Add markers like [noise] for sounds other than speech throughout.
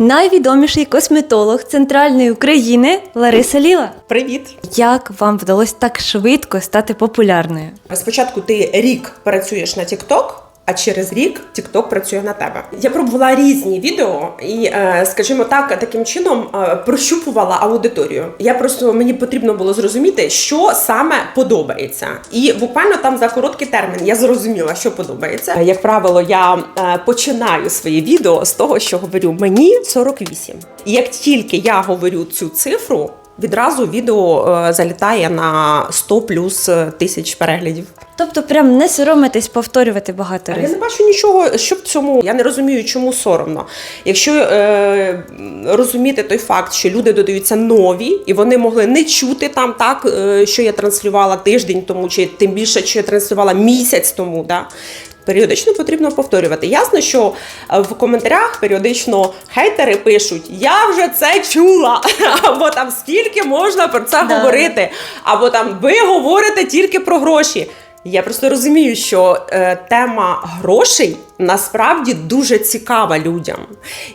найвідоміший косметолог центральної України Лариса Ліла. Привіт! Як вам вдалося так швидко стати популярною? Спочатку ти рік працюєш на TikTok, а через рік TikTok працює на тебе. Я пробувала різні відео і, е, скажімо так, таким чином е, прощупувала аудиторію. Я просто мені потрібно було зрозуміти, що саме подобається. І буквально там за короткий термін я зрозуміла, що подобається. Як правило, я е, починаю свої відео з того, що говорю: мені 48. І як тільки я говорю цю цифру. Відразу відео е, залітає на 100 плюс е, тисяч переглядів. Тобто, прям не соромитись повторювати багато А Я не бачу нічого, що в цьому. Я не розумію, чому соромно. Якщо е, розуміти той факт, що люди додаються нові, і вони могли не чути там так, е, що я транслювала тиждень тому, чи тим більше, що я транслювала місяць тому. Да? Періодично потрібно повторювати. Ясно, що е, в коментарях періодично хейтери пишуть: Я вже це чула, [laughs] або там скільки можна про це Да. говорити, або там ви говорите тільки про гроші. Я просто розумію, що е, тема грошей насправді дуже цікава людям.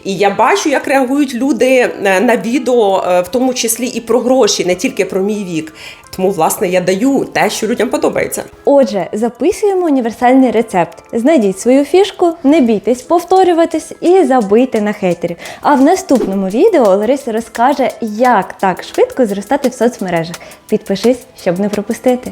І я бачу, як реагують люди е, на відео, е, в тому числі і про гроші, не тільки про мій вік. Тому, власне, я даю те, що людям подобається. Отже, записуємо універсальний рецепт. Знайдіть свою фішку, не бійтесь повторюватись і забийте на хейтерів. А в наступному відео Лариса розкаже, як так швидко зростати в соцмережах. Підпишись, щоб не пропустити.